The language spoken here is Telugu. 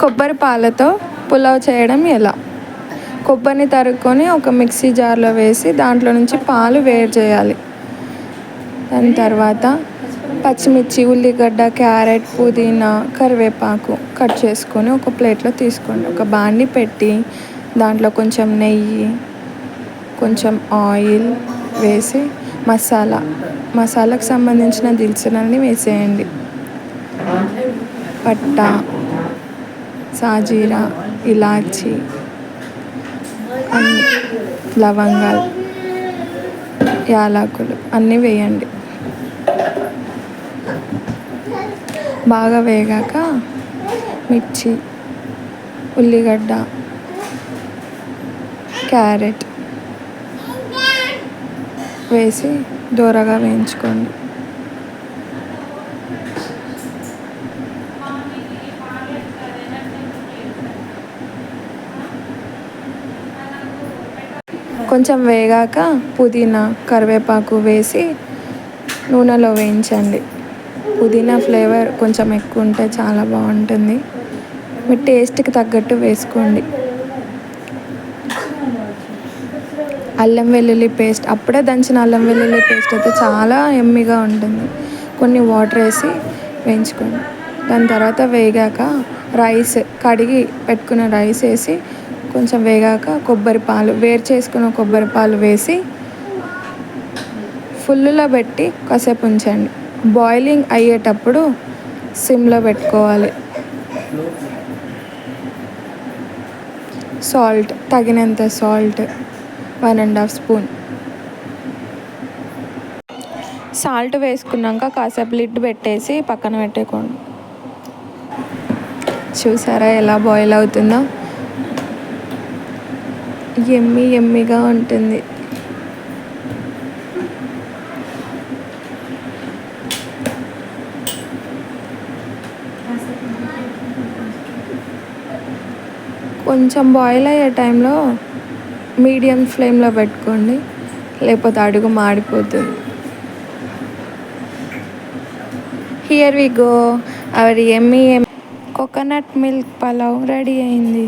కొబ్బరి పాలతో పులావ్ చేయడం ఎలా? కొబ్బరిని తరుక్కొని ఒక మిక్సీ జార్లో వేసి దాంట్లో నుంచి పాలు వేరు చేయాలి. దాని తర్వాత పచ్చిమిర్చి ఉల్లిగడ్డ క్యారెట్ పుదీనా కరివేపాకు కట్ చేసుకొని ఒక ప్లేట్లో తీసుకోండి. ఒక బాండి పెట్టి దాంట్లో కొంచెం నెయ్యి కొంచెం ఆయిల్ వేసి మసాలా మసాలాకు సంబంధించిన దినుసులన్నీ వేసేయండి. పట్టా సాజీరా ఇలాచి అన్ని లవంగాలు యాలకులు అన్నీ వేయండి. బాగా వేగాక మిర్చి ఉల్లిగడ్డ క్యారెట్ వేసి దూరగా వేయించుకోండి. కొంచెం వేగాక పుదీనా కరివేపాకు వేసి నూనెలో వేయించండి. పుదీనా ఫ్లేవర్ కొంచెం ఎక్కువ ఉంటే చాలా బాగుంటుంది. మీ టేస్ట్కి తగ్గట్టు వేసుకోండి. అల్లం వెల్లుల్లి పేస్ట్ అప్పుడే దంచిన అల్లం వెల్లుల్లి పేస్ట్ అయితే చాలా ఎమ్మిగా ఉంటుంది. కొన్ని వాటర్ వేసి వేయించుకోండి. దాని తర్వాత వేగాక రైస్ కడిగి పెట్టుకున్న రైస్ వేసి కొంచెం వేగాక కొబ్బరి పాలు వేరు చేసుకున్న కొబ్బరి పాలు వేసి ఫుల్లులో పెట్టి కాసేపు ఉంచండి. బాయిలింగ్ అయ్యేటప్పుడు సిమ్లో పెట్టుకోవాలి. సాల్ట్ తగినంత salt one and half spoon. Salt వేసుకున్నాక కాసేపు లిడ్ పెట్టేసి పక్కన పెట్టేకోండి. చూసారా ఎలా బాయిల్ అవుతుందో? ఎమ్మి ఎమ్మిగా ఉంటుంది. కొంచెం బాయిల్ అయ్యే టైంలో మీడియం ఫ్లేమ్లో పెట్టుకోండి. లేకపోతే అడుగు మాడిపోతుంది. Here we go our yummy yum coconut milk pulao ready అయింది.